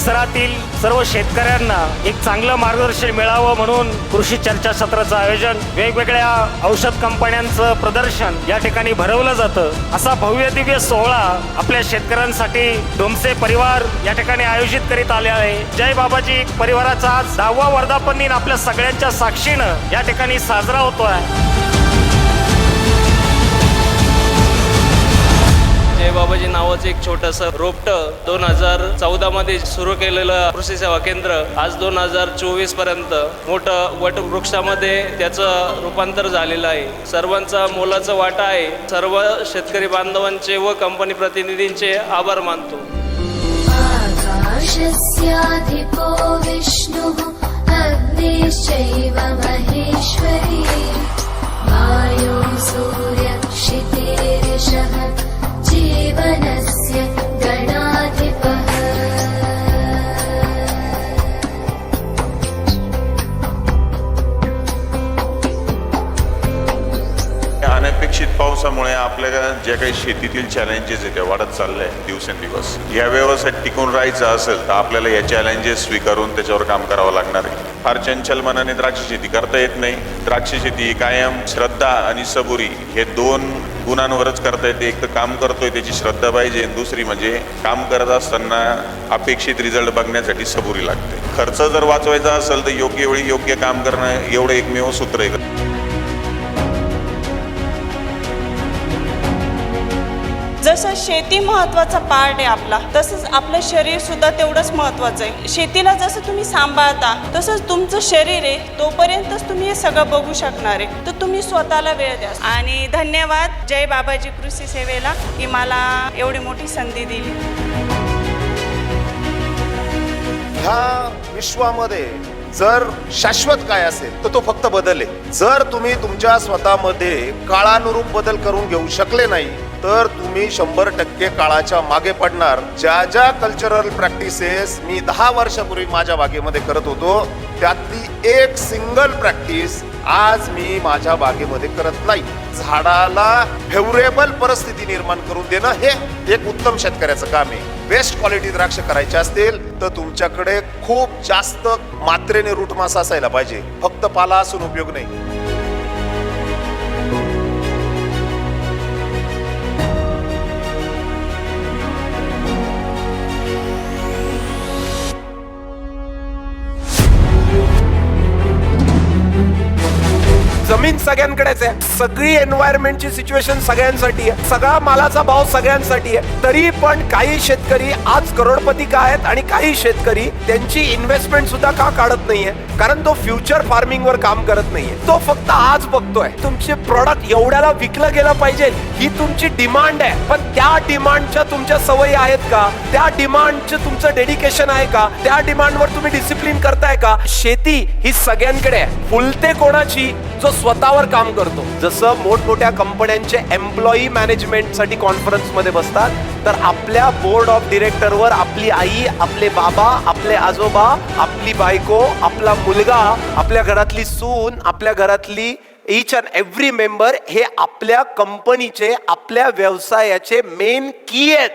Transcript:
परिसरातील सर्व शेतकऱ्यांना एक चांगलं मार्गदर्शन मिळावं म्हणून कृषी चर्चासत्राचं आयोजन वेगवेगळ्या औषध कंपन्यांचं प्रदर्शन या ठिकाणी भरवलं जातं. असा भव्य दिव्य सोहळा आपल्या शेतकऱ्यांसाठी डोमसे परिवार या ठिकाणी आयोजित करीत आले आहे. जय बाबाजी परिवाराचा आज दहावा वर्धापन दिन आपल्या सगळ्यांच्या साक्षीनं या ठिकाणी साजरा होतो आहे नावाचं एक छोटंसं रोपटं दोन हजार चौदामध्ये सुरू केलेलं कृषी सेवा केंद्र आज दोन हजार चोवीसपर्यंत मोठं वटवृक्षामध्ये त्याचं रूपांतर झालेलं आहे. सर्वांचा मोलाचा वाटा आहे. सर्व शेतकरी बांधवांचे व कंपनी प्रतिनिधींचे आभार मानतो. विष्णुः ज्या काही शेतीतील चॅलेंजेस आहेत त्या वाढत चालल्या आहेत दिवसेंदिवस. या व्यवसायात टिकून राहायचं असेल तर आपल्याला या चॅलेंजेस स्वीकारून त्याच्यावर काम करावं लागणार आहे. फार चंचल मनाने द्राक्ष शेती करता येत नाही. द्राक्ष शेती कायम श्रद्धा आणि सबुरी हे दोन गुणांवरच करता येते. एक तर काम करतोय त्याची श्रद्धा पाहिजे. दुसरी म्हणजे काम करत असताना अपेक्षित रिझल्ट बघण्यासाठी सबुरी लागते. खर्च जर वाचवायचा असेल तर योग्य वेळी योग्य काम करणं एवढं एकमेव सूत्र आहे. जसं शेती महत्त्वाचा पार्ट आहे आपला तसंच आपलं शरीर सुद्धा तेवढंच महत्वाचं आहे. शेतीला जसं तुम्ही सांभाळता तसंच तुमचं शरीर आहे तोपर्यंतच तुम्ही हे सगळं बघू शकणार आहे. तर तुम्ही स्वतःला वेळ द्या. आणि धन्यवाद जय बाबाजी कृषी सेवेला की मला एवढी मोठी संधी दिली. ह्या विश्वामध्ये जर शाश्वत काय असेल तर तो फक्त बदल आहे जर तुम्ही तुमच्या स्वतःमध्ये काळानुरूप बदल करून घेऊ शकले नाही तर तुम्ही शंभर टक्के काळाच्या मागे पडणार. ज्या ज्या कल्चरल प्रॅक्टिसेस मी दहा वर्षापूर्वी माझ्या बागेमध्ये करत होतो त्यातली एक सिंगल प्रॅक्टिस आज मी माझ्या बागेमध्ये करत नाही. झाडाला फेवरेबल परिस्थिती निर्माण करून देणं हे एक उत्तम शेतकऱ्याचं काम आहे. बेस्ट क्वालिटी द्राक्ष करायचे असतील तर तुमच्याकडे खूप जास्त मात्रेने रूट मासा असायला पाहिजे. फक्त पाला असून उपयोग नाही. जमीन सगळ्यांकडेच आहे. सगळी एन्व्हायरमेंटची सिच्युएशन सगळ्यांसाठी आहे. सगळा मालाचा भाव सगळ्यांसाठी आहे. तरी पण काही शेतकरी आज करोडपती का आहेत आणि काही शेतकरी त्यांची इन्व्हेस्टमेंट सुद्धा का काढत नाहीये? कारण तो फ्युचर फार्मिंग वर काम करत नाहीये. तो फक्त आज बघतोय. तुमचे प्रॉडक्ट एवढ्याला विकलं गेलं पाहिजे. ही तुमची डिमांड आहे. पण त्या डिमांडच्या तुमच्या सवयी आहेत का? त्या डिमांडचं तुमचं डेडिकेशन आहे का? त्या डिमांडवर तुम्ही डिसिप्लिन करताय का? शेती ही सगळ्यांकडे आहे. फुलते कोणाची? जो स्वतःवर काम करतो. जसं मोठमोठ्या कंपन्यांचे एम्प्लॉई मॅनेजमेंटसाठी कॉन्फरन्समध्ये बसतात तर आपल्या बोर्ड ऑफ डिरेक्टरवर आपली आई आपले बाबा आपले आजोबा आपली बायको आपला मुलगा आपल्या घरातली सून आपल्या घरातली ईच अँड एव्हरी मेंबर हे आपल्या कंपनीचे आपल्या व्यवसायाचे मेन की आहेत.